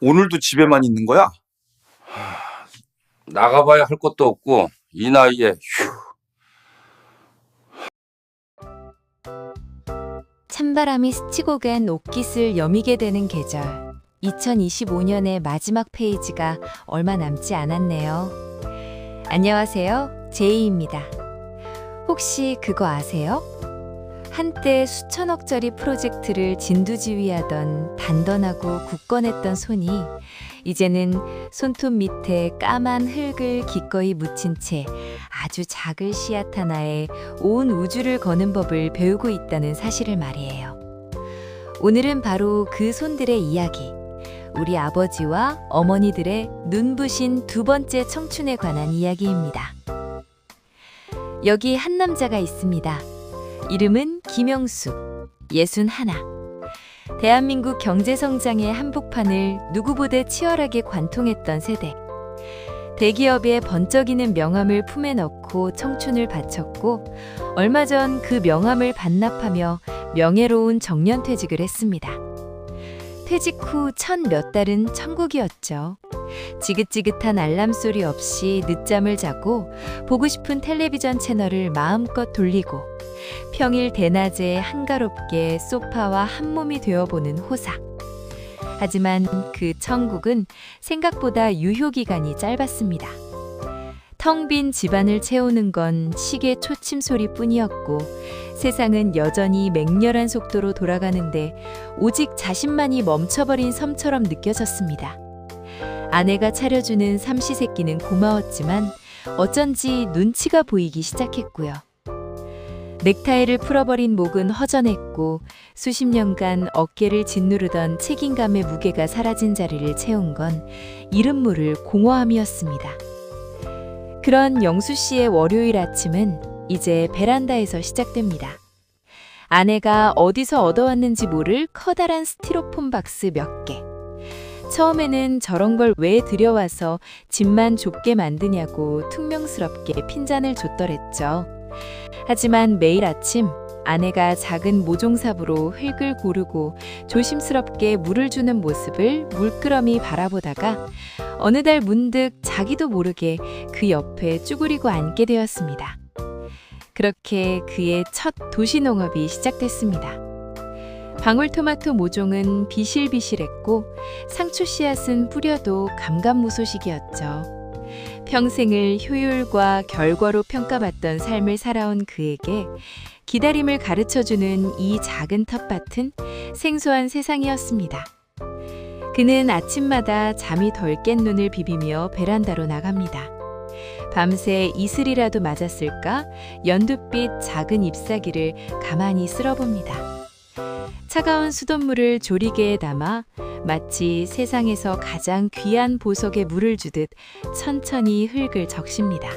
오늘도 집에만 있는 거야? 나가봐야 할 것도 없고 이 나이에 휴. 찬바람이 스치고 간 옷깃을 여미게 되는 계절. 2025년의 마지막 페이지가 얼마 남지 않았네요. 안녕하세요. 제이입니다. 혹시 그거 아세요? 한때 수천억짜리 프로젝트를 진두지휘하던 단던하고 굳건했던 손이 이제는 손톱 밑에 까만 흙을 기꺼이 묻힌 채 아주 작은 씨앗 하나에 온 우주를 거는 법을 배우고 있다는 사실을 말이에요. 오늘은 바로 그 손들의 이야기. 우리 아버지와 어머니들의 눈부신 두 번째 청춘에 관한 이야기입니다. 여기 한 남자가 있습니다. 이름은 김영수, 예순 하나. 대한민국 경제성장의 한복판을 누구보다 치열하게 관통했던 세대. 대기업의 번쩍이는 명함을 품에 넣고 청춘을 바쳤고, 얼마 전 그 명함을 반납하며 명예로운 정년퇴직을 했습니다. 퇴직 후첫몇 달은 천국이었죠. 지긋지긋한 알람 소리 없이 늦잠을 자고 보고 싶은 텔레비전 채널을 마음껏 돌리고 평일 대낮에 한가롭게 소파와 한 몸이 되어보는 호사. 하지만 그 천국은 생각보다 유효 기간이 짧았습니다. 텅 빈 집안을 채우는 건 시계 초침 소리뿐이었고 세상은 여전히 맹렬한 속도로 돌아가는데 오직 자신만이 멈춰버린 섬처럼 느껴졌습니다. 아내가 차려주는 삼시세끼는 고마웠지만 어쩐지 눈치가 보이기 시작했고요. 넥타이를 풀어버린 목은 허전했고 수십 년간 어깨를 짓누르던 책임감의 무게가 사라진 자리를 채운 건 이름 모를 공허함이었습니다. 그런 영수 씨의 월요일 아침은 이제 베란다에서 시작됩니다. 아내가 어디서 얻어왔는지 모를 커다란 스티로폼 박스 몇 개. 처음에는 저런 걸 왜 들여와서 집만 좁게 만드냐고 퉁명스럽게 핀잔을 줬더랬죠. 하지만 매일 아침 아내가 작은 모종삽으로 흙을 고르고 조심스럽게 물을 주는 모습을 물끄러미 바라보다가 어느 날 문득 자기도 모르게 그 옆에 쭈그리고 앉게 되었습니다. 그렇게 그의 첫 도시 농업이 시작됐습니다. 방울토마토 모종은 비실비실했고 상추 씨앗은 뿌려도 감감무소식이었죠. 평생을 효율과 결과로 평가받던 삶을 살아온 그에게 기다림을 가르쳐주는 이 작은 텃밭은 생소한 세상이었습니다. 그는 아침마다 잠이 덜 깬 눈을 비비며 베란다로 나갑니다. 밤새 이슬이라도 맞았을까 연두빛 작은 잎사귀를 가만히 쓸어봅니다. 차가운 수돗물을 조리개에 담아 마치 세상에서 가장 귀한 보석에 물을 주듯 천천히 흙을 적십니다.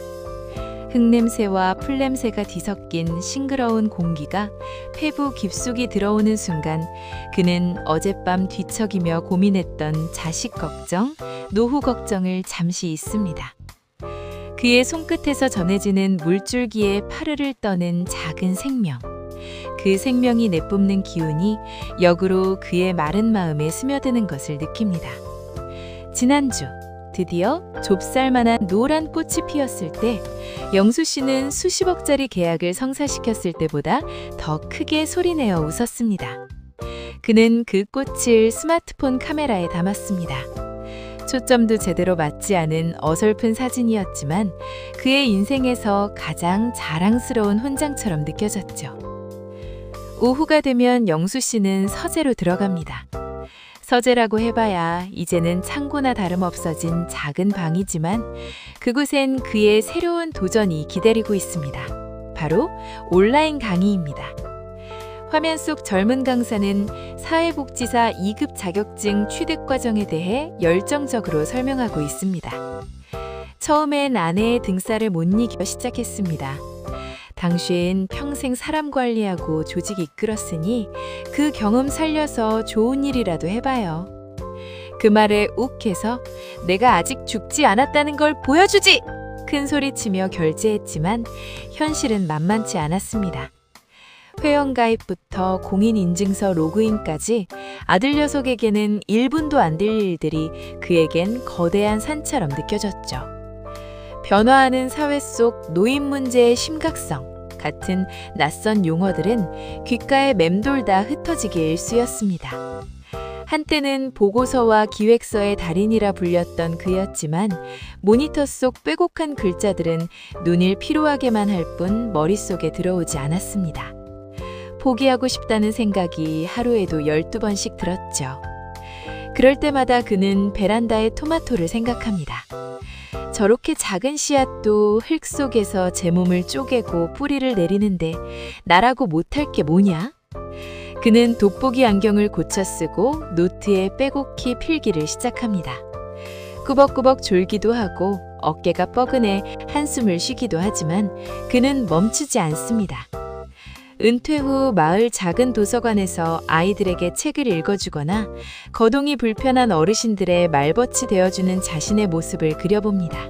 흙냄새와 풀냄새가 뒤섞인 싱그러운 공기가 폐부 깊숙이 들어오는 순간 그는 어젯밤 뒤척이며 고민했던 자식 걱정, 노후 걱정을 잠시 잊습니다. 그의 손끝에서 전해지는 물줄기에 파르를 떠는 작은 생명. 그 생명이 내뿜는 기운이 역으로 그의 마른 마음에 스며드는 것을 느낍니다. 지난주 드디어 좁쌀만한 노란 꽃이 피었을 때 영수 씨는 수십억짜리 계약을 성사시켰을 때보다 더 크게 소리내어 웃었습니다. 그는 그 꽃을 스마트폰 카메라에 담았습니다. 초점도 제대로 맞지 않은 어설픈 사진이었지만 그의 인생에서 가장 자랑스러운 훈장처럼 느껴졌죠. 오후가 되면 영수 씨는 서재로 들어갑니다. 서재라고 해봐야 이제는 창고나 다름없어진 작은 방이지만 그곳엔 그의 새로운 도전이 기다리고 있습니다. 바로 온라인 강의입니다. 화면 속 젊은 강사는 사회복지사 2급 자격증 취득 과정에 대해 열정적으로 설명하고 있습니다. 처음엔 아내의 등살을 못 이겨 시작했습니다. 당시엔 평생 사람 관리하고 조직 이끌었으니 그 경험 살려서 좋은 일이라도 해봐요. 그 말에 욱해서 내가 아직 죽지 않았다는 걸 보여주지! 큰 소리치며 결제했지만 현실은 만만치 않았습니다. 회원가입부터 공인인증서 로그인까지 아들 녀석에게는 1분도 안 될 일들이 그에겐 거대한 산처럼 느껴졌죠. 변화하는 사회 속 노인 문제의 심각성 같은 낯선 용어들은 귓가에 맴돌다 흩어지게 일쑤였습니다. 한때는 보고서와 기획서의 달인이라 불렸던 그였지만 모니터 속 빼곡한 글자들은 눈일 피로하게만 할 뿐 머릿속에 들어오지 않았습니다. 포기하고 싶다는 생각이 하루에도 12번씩 들었죠. 그럴 때마다 그는 베란다의 토마토를 생각합니다. 저렇게 작은 씨앗도 흙 속에서 제 몸을 쪼개고 뿌리를 내리는데 나라고 못할 게 뭐냐? 그는 돋보기 안경을 고쳐 쓰고 노트에 빼곡히 필기를 시작합니다. 꾸벅꾸벅 졸기도 하고 어깨가 뻐근해 한숨을 쉬기도 하지만 그는 멈추지 않습니다. 은퇴 후 마을 작은 도서관에서 아이들에게 책을 읽어주거나 거동이 불편한 어르신들의 말벗이 되어주는 자신의 모습을 그려봅니다.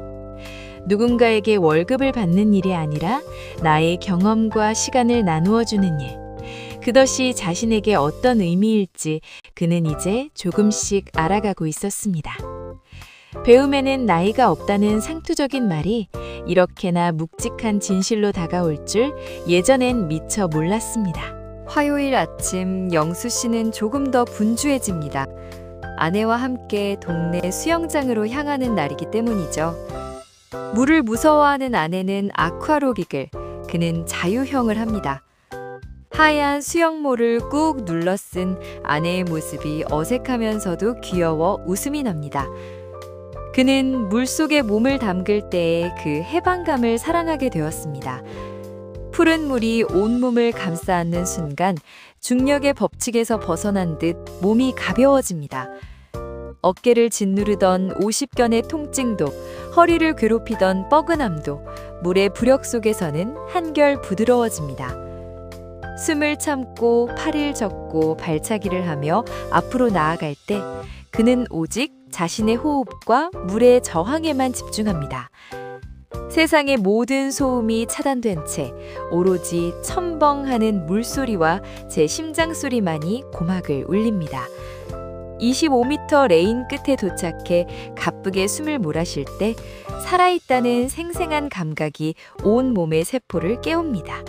누군가에게 월급을 받는 일이 아니라 나의 경험과 시간을 나누어 주는 일. 그것이 자신에게 어떤 의미일지 그는 이제 조금씩 알아가고 있었습니다. 배움에는 나이가 없다는 상투적인 말이 이렇게나 묵직한 진실로 다가올 줄 예전엔 미처 몰랐습니다. 화요일 아침 영수 씨는 조금 더 분주해집니다. 아내와 함께 동네 수영장으로 향하는 날이기 때문이죠. 물을 무서워하는 아내는 아쿠아로빅을, 그는 자유형을 합니다. 하얀 수영모를 꾹 눌러 쓴 아내의 모습이 어색하면서도 귀여워 웃음이 납니다. 그는 물속에 몸을 담글 때의 그 해방감을 사랑하게 되었습니다. 푸른 물이 온몸을 감싸 안는 순간 중력의 법칙에서 벗어난 듯 몸이 가벼워집니다. 어깨를 짓누르던 50견의 통증도 허리를 괴롭히던 뻐근함도 물의 부력 속에서는 한결 부드러워집니다. 숨을 참고 팔을 젓고 발차기를 하며 앞으로 나아갈 때 그는 오직 자신의 호흡과 물의 저항에만 집중합니다. 세상의 모든 소음이 차단된 채 오로지 첨벙하는 물소리와 제 심장 소리만이 고막을 울립니다. 25m 레인 끝에 도착해 가쁘게 숨을 몰아쉴 때 살아있다는 생생한 감각이 온 몸의 세포를 깨웁니다.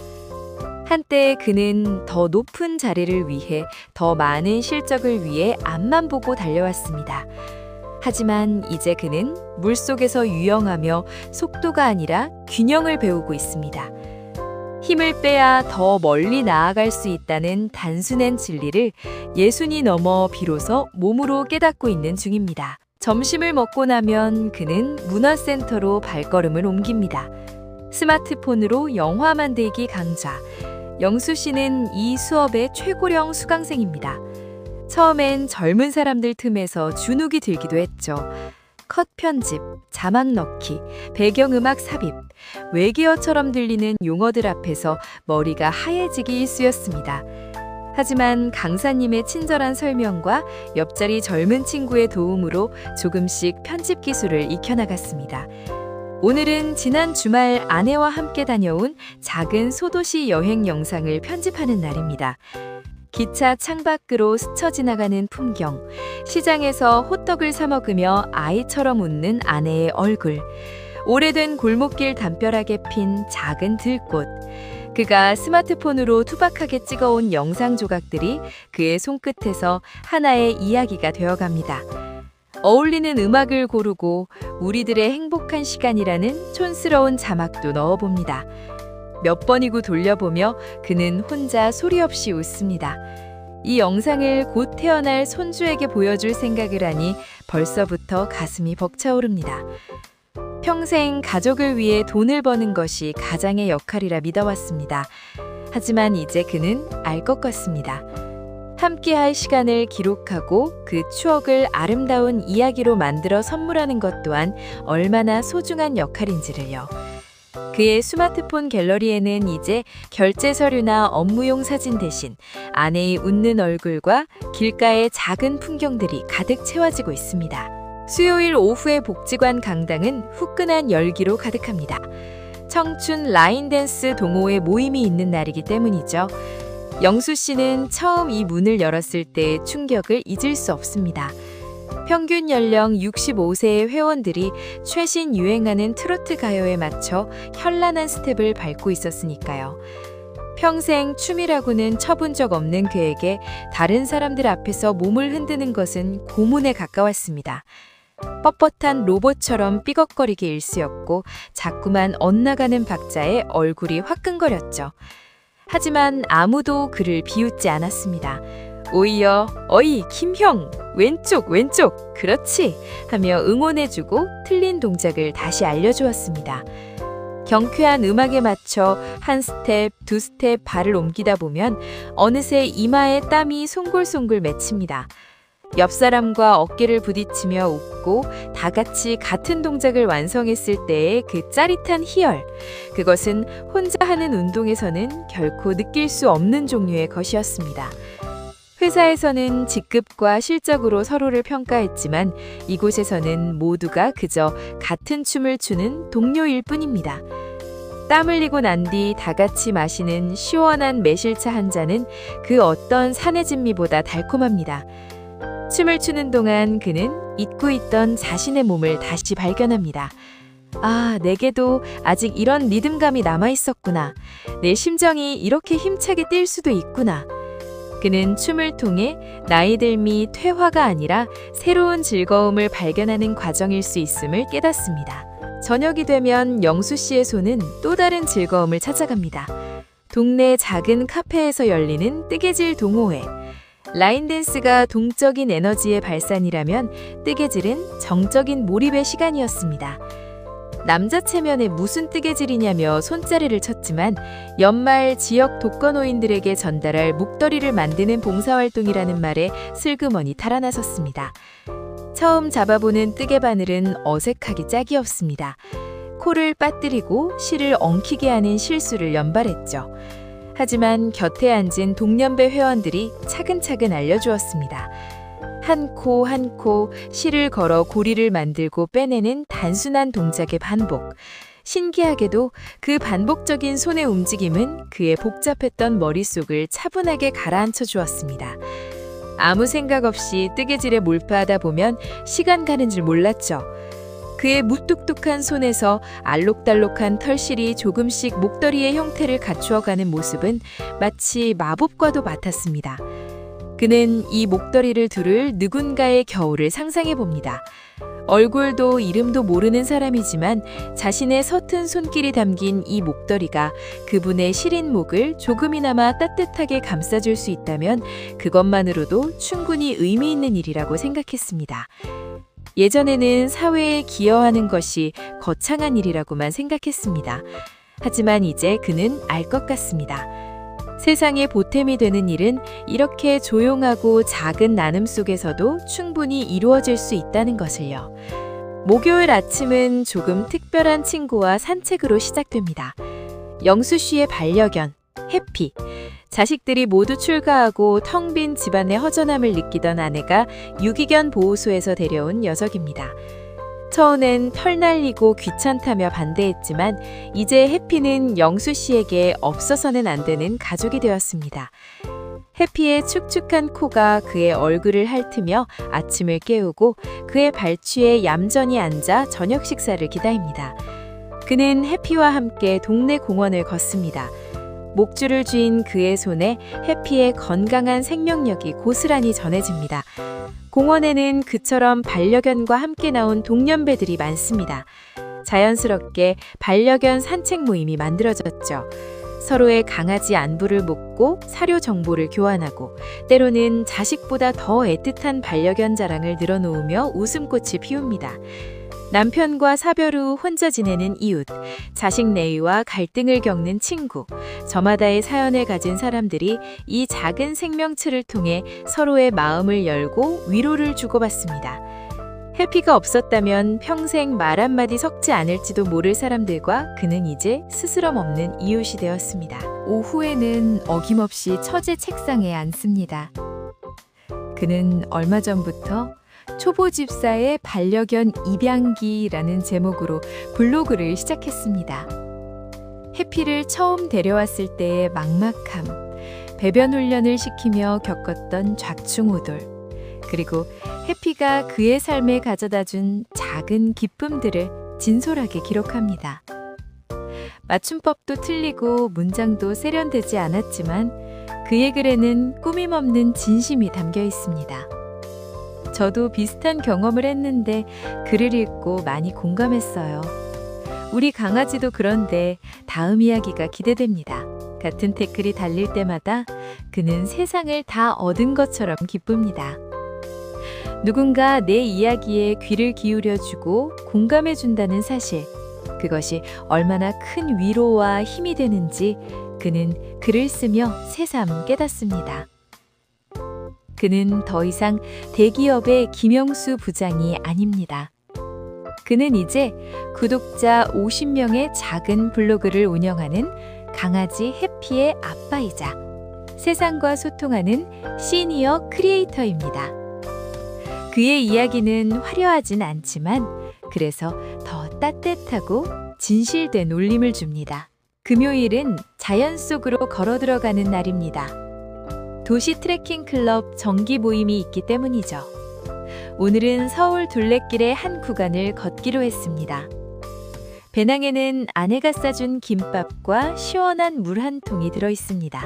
한때 그는 더 높은 자리를 위해 더 많은 실적을 위해 앞만 보고 달려왔습니다. 하지만 이제 그는 물속에서 유영하며 속도가 아니라 균형을 배우고 있습니다. 힘을 빼야 더 멀리 나아갈 수 있다는 단순한 진리를 예순이 넘어 비로소 몸으로 깨닫고 있는 중입니다. 점심을 먹고 나면 그는 문화센터로 발걸음을 옮깁니다. 스마트폰으로 영화 만들기 강좌. 영수 씨는 이 수업의 최고령 수강생입니다. 처음엔 젊은 사람들 틈에서 주눅이 들기도 했죠. 컷 편집, 자막 넣기, 배경음악 삽입, 외계어처럼 들리는 용어들 앞에서 머리가 하얘지기 일쑤였습니다. 하지만 강사님의 친절한 설명과 옆자리 젊은 친구의 도움으로 조금씩 편집 기술을 익혀나갔습니다. 오늘은 지난 주말 아내와 함께 다녀온 작은 소도시 여행 영상을 편집하는 날입니다. 기차 창밖으로 스쳐 지나가는 풍경, 시장에서 호떡을 사 먹으며 아이처럼 웃는 아내의 얼굴, 오래된 골목길 담벼락에 핀 작은 들꽃, 그가 스마트폰으로 투박하게 찍어온 영상 조각들이 그의 손끝에서 하나의 이야기가 되어갑니다. 어울리는 음악을 고르고 우리들의 행복한 시간이라는 촌스러운 자막도 넣어봅니다. 몇 번이고 돌려보며 그는 혼자 소리 없이 웃습니다. 이 영상을 곧 태어날 손주에게 보여줄 생각을 하니 벌써부터 가슴이 벅차오릅니다. 평생 가족을 위해 돈을 버는 것이 가장의 역할이라 믿어왔습니다. 하지만 이제 그는 알 것 같습니다. 함께할 시간을 기록하고 그 추억을 아름다운 이야기로 만들어 선물하는 것 또한 얼마나 소중한 역할인지를요. 그의 스마트폰 갤러리에는 이제 결제 서류나 업무용 사진 대신 아내의 웃는 얼굴과 길가의 작은 풍경들이 가득 채워지고 있습니다. 수요일 오후의 복지관 강당은 후끈한 열기로 가득합니다. 청춘 라인 댄스 동호회 모임이 있는 날이기 때문이죠. 영수 씨는 처음 이 문을 열었을 때의 충격을 잊을 수 없습니다. 평균 연령 65세의 회원들이 최신 유행하는 트로트 가요에 맞춰 현란한 스텝을 밟고 있었으니까요. 평생 춤이라고는 쳐본 적 없는 그에게 다른 사람들 앞에서 몸을 흔드는 것은 고문에 가까웠습니다. 뻣뻣한 로봇처럼 삐걱거리기 일쑤였고 자꾸만 엇나가는 박자에 얼굴이 화끈거렸죠. 하지만 아무도 그를 비웃지 않았습니다. 오히려 어이 김형 왼쪽 왼쪽 그렇지 하며 응원해주고 틀린 동작을 다시 알려주었습니다. 경쾌한 음악에 맞춰 한 스텝, 두 스텝 발을 옮기다 보면 어느새 이마에 땀이 송골송골 맺힙니다. 옆 사람과 어깨를 부딪히며 웃고 다 같이 같은 동작을 완성했을 때의 그 짜릿한 희열. 그것은 혼자 하는 운동에서는 결코 느낄 수 없는 종류의 것이었습니다. 회사에서는 직급과 실적으로 서로를 평가했지만 이곳에서는 모두가 그저 같은 춤을 추는 동료일 뿐입니다. 땀 흘리고 난 뒤 다 같이 마시는 시원한 매실차 한 잔은 그 어떤 산의 진미보다 달콤합니다. 춤을 추는 동안 그는 잊고 있던 자신의 몸을 다시 발견합니다. 아, 내게도 아직 이런 리듬감이 남아 있었구나. 내 심정이 이렇게 힘차게 뛸 수도 있구나. 그는 춤을 통해 나이 들미 퇴화가 아니라 새로운 즐거움을 발견하는 과정일 수 있음을 깨닫습니다. 저녁이 되면 영수 씨의 손은 또 다른 즐거움을 찾아갑니다. 동네 작은 카페에서 열리는 뜨개질 동호회. 라인 댄스가 동적인 에너지의 발산이라면 뜨개질은 정적인 몰입의 시간이었습니다. 남자 체면에 무슨 뜨개질이냐며 손자리를 쳤지만 연말 지역 독거노인들에게 전달할 목도리를 만드는 봉사활동이라는 말에 슬그머니 달아나섰습니다. 처음 잡아보는 뜨개 바늘은 어색하기 짝이 없습니다. 코를 빠뜨리고 실을 엉키게 하는 실수를 연발했죠. 하지만 곁에 앉은 동년배 회원들이 차근차근 알려주었습니다. 한 코 한 코 실을 걸어 고리를 만들고 빼내는 단순한 동작의 반복. 신기하게도 그 반복적인 손의 움직임은 그의 복잡했던 머릿속을 차분하게 가라앉혀 주었습니다. 아무 생각 없이 뜨개질에 몰두하다 보면 시간 가는 줄 몰랐죠. 그의 무뚝뚝한 손에서 알록달록한 털실이 조금씩 목도리의 형태를 갖추어가는 모습은 마치 마법과도 같았습니다. 그는 이 목도리를 두를 누군가의 겨울을 상상해 봅니다. 얼굴도 이름도 모르는 사람이지만 자신의 서툰 손길이 담긴 이 목도리가 그분의 시린 목을 조금이나마 따뜻하게 감싸줄 수 있다면 그것만으로도 충분히 의미 있는 일이라고 생각했습니다. 예전에는 사회에 기여하는 것이 거창한 일이라고만 생각했습니다. 하지만 이제 그는 알 것 같습니다. 세상에 보탬이 되는 일은 이렇게 조용하고 작은 나눔 속에서도 충분히 이루어질 수 있다는 것을요. 목요일 아침은 조금 특별한 친구와 산책으로 시작됩니다. 영수 씨의 반려견, 해피. 자식들이 모두 출가하고 텅 빈 집안의 허전함을 느끼던 아내가 유기견 보호소에서 데려온 녀석입니다. 처음엔 털 날리고 귀찮다며 반대했지만 이제 해피는 영수 씨에게 없어서는 안 되는 가족이 되었습니다. 해피의 축축한 코가 그의 얼굴을 핥으며 아침을 깨우고 그의 발취에 얌전히 앉아 저녁 식사를 기다립니다. 그는 해피와 함께 동네 공원을 걷습니다. 목줄을 쥔 그의 손에 해피의 건강한 생명력이 고스란히 전해집니다. 공원에는 그처럼 반려견과 함께 나온 동년배들이 많습니다. 자연스럽게 반려견 산책 모임이 만들어졌죠. 서로의 강아지 안부를 묻고 사료 정보를 교환하고 때로는 자식보다 더 애틋한 반려견 자랑을 늘어놓으며 웃음꽃을 피웁니다. 남편과 사별 후 혼자 지내는 이웃, 자식 내의와 갈등을 겪는 친구, 저마다의 사연을 가진 사람들이 이 작은 생명체를 통해 서로의 마음을 열고 위로를 주고받습니다. 해피가 없었다면 평생 말 한마디 섞지 않을지도 모를 사람들과 그는 이제 스스럼 없는 이웃이 되었습니다. 오후에는 어김없이 처제 책상에 앉습니다. 그는 얼마 전부터 초보 집사의 반려견 입양기라는 제목으로 블로그를 시작했습니다. 해피를 처음 데려왔을 때의 막막함, 배변 훈련을 시키며 겪었던 좌충우돌. 그리고 해피가 그의 삶에 가져다 준 작은 기쁨들을 진솔하게 기록합니다. 맞춤법도 틀리고 문장도 세련되지 않았지만 그의 글에는 꾸밈 없는 진심이 담겨 있습니다. 저도 비슷한 경험을 했는데 글을 읽고 많이 공감했어요. 우리 강아지도 그런데 다음 이야기가 기대됩니다. 같은 태클이 달릴 때마다 그는 세상을 다 얻은 것처럼 기쁩니다. 누군가 내 이야기에 귀를 기울여주고 공감해준다는 사실, 그것이 얼마나 큰 위로와 힘이 되는지 그는 글을 쓰며 새삼 깨닫습니다. 그는 더 이상 대기업의 김영수 부장이 아닙니다. 그는 이제 구독자 50명의 작은 블로그를 운영하는 강아지 해피의 아빠이자 세상과 소통하는 시니어 크리에이터입니다. 그의 이야기는 화려하진 않지만 그래서 더 따뜻하고 진실된 울림을 줍니다. 금요일은 자연 속으로 걸어 들어가는 날입니다. 도시 트레킹 클럽 정기 모임이 있기 때문이죠. 오늘은 서울 둘레길의 한 구간을 걷기로 했습니다. 배낭에는 아내가 싸준 김밥과 시원한 물 한 통이 들어 있습니다.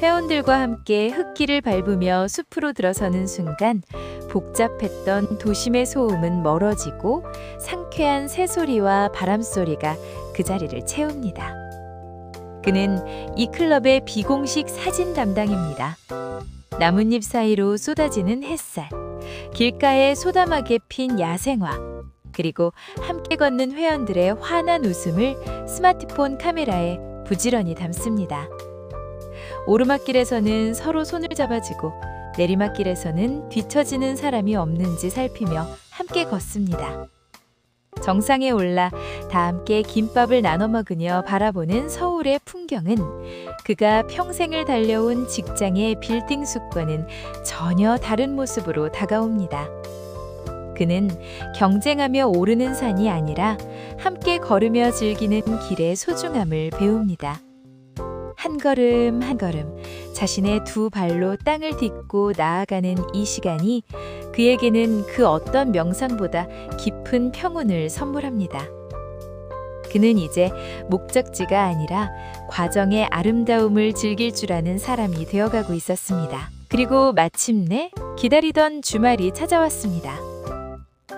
회원들과 함께 흙길을 밟으며 숲으로 들어서는 순간 복잡했던 도심의 소음은 멀어지고 상쾌한 새소리와 바람소리가 그 자리를 채웁니다. 그는 이 클럽의 비공식 사진 담당입니다. 나뭇잎 사이로 쏟아지는 햇살, 길가에 소담하게 핀 야생화, 그리고 함께 걷는 회원들의 환한 웃음을 스마트폰 카메라에 부지런히 담습니다. 오르막길에서는 서로 손을 잡아주고 내리막길에서는 뒤처지는 사람이 없는지 살피며 함께 걷습니다. 정상에 올라 다 함께 김밥을 나눠 먹으며 바라보는 서울의 풍경은 그가 평생을 달려온 직장의 빌딩 숲과는 전혀 다른 모습으로 다가옵니다. 그는 경쟁하며 오르는 산이 아니라 함께 걸으며 즐기는 길의 소중함을 배웁니다. 한 걸음 한 걸음 자신의 두 발로 땅을 딛고 나아가는 이 시간이 그에게는 그 어떤 명상보다 깊은 평온을 선물합니다. 그는 이제 목적지가 아니라 과정의 아름다움을 즐길 줄 아는 사람이 되어가고 있었습니다. 그리고 마침내 기다리던 주말이 찾아왔습니다.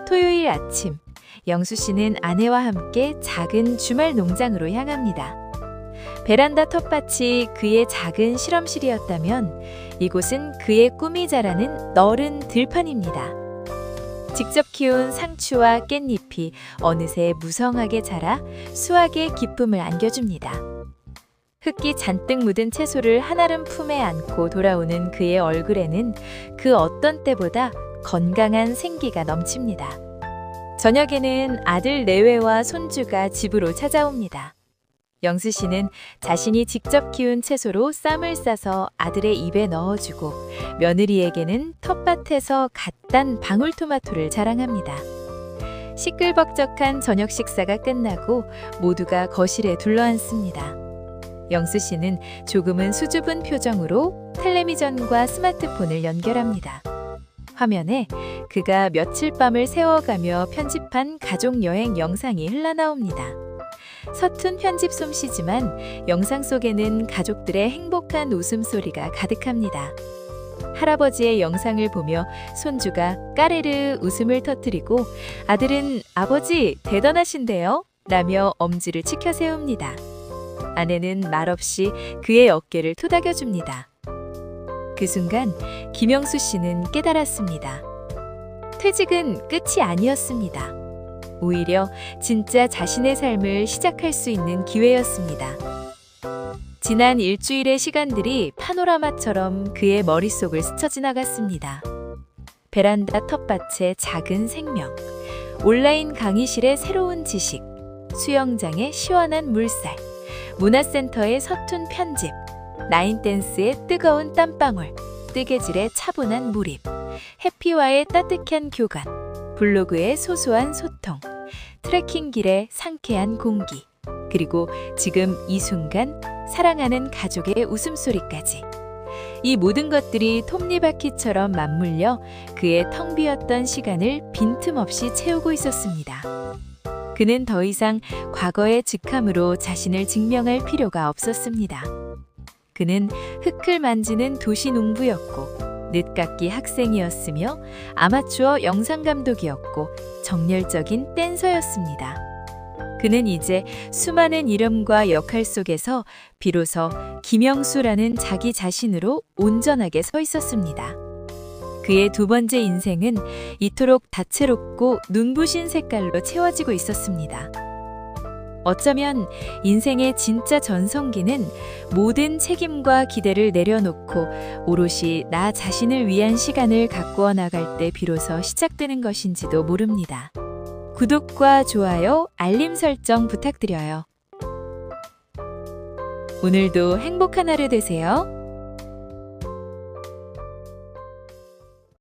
토요일 아침, 영수 씨는 아내와 함께 작은 주말 농장으로 향합니다. 베란다 텃밭이 그의 작은 실험실이었다면 이곳은 그의 꿈이 자라는 너른 들판입니다. 직접 키운 상추와 깻잎이 어느새 무성하게 자라 수확의 기쁨을 안겨줍니다. 흙기 잔뜩 묻은 채소를 한아름 품에 안고 돌아오는 그의 얼굴에는 그 어떤 때보다 건강한 생기가 넘칩니다. 저녁에는 아들 내외와 손주가 집으로 찾아옵니다. 영수 씨는 자신이 직접 키운 채소로 쌈을 싸서 아들의 입에 넣어주고 며느리에게는 텃밭에서 갓 딴 방울토마토를 자랑합니다. 시끌벅적한 저녁 식사가 끝나고 모두가 거실에 둘러앉습니다. 영수 씨는 조금은 수줍은 표정으로 텔레비전과 스마트폰을 연결합니다. 화면에 그가 며칠 밤을 세워가며 편집한 가족 여행 영상이 흘러나옵니다. 서툰 편집 솜씨지만 영상 속에는 가족들의 행복한 웃음소리가 가득합니다. 할아버지의 영상을 보며 손주가 까르르 웃음을 터뜨리고 아들은 아버지 대단하신데요? 라며 엄지를 치켜 세웁니다. 아내는 말없이 그의 어깨를 토닥여 줍니다. 그 순간 김영수 씨는 깨달았습니다. 퇴직은 끝이 아니었습니다. 오히려 진짜 자신의 삶을 시작할 수 있는 기회였습니다. 지난 일주일의 시간들이 파노라마처럼 그의 머릿속을 스쳐 지나갔습니다. 베란다 텃밭의 작은 생명, 온라인 강의실의 새로운 지식, 수영장의 시원한 물살, 문화센터의 서툰 편집, 나인댄스의 뜨거운 땀방울, 뜨개질의 차분한 몰입, 해피와의 따뜻한 교감, 블로그의 소소한 소통, 트레킹 길의 상쾌한 공기, 그리고 지금 이 순간 사랑하는 가족의 웃음소리까지. 이 모든 것들이 톱니바퀴처럼 맞물려 그의 텅 비었던 시간을 빈틈없이 채우고 있었습니다. 그는 더 이상 과거의 직함으로 자신을 증명할 필요가 없었습니다. 그는 흙을 만지는 도시 농부였고 늦깎이 학생이었으며 아마추어 영상감독이었고 정열적인 댄서였습니다. 그는 이제 수많은 이름과 역할 속에서 비로소 김영수라는 자기 자신으로 온전하게 서 있었습니다. 그의 두 번째 인생은 이토록 다채롭고 눈부신 색깔로 채워지고 있었습니다. 어쩌면 인생의 진짜 전성기는 모든 책임과 기대를 내려놓고 오롯이 나 자신을 위한 시간을 가꾸어 나갈 때 비로소 시작되는 것인지도 모릅니다. 구독과 좋아요, 알림 설정 부탁드려요. 오늘도 행복한 하루 되세요.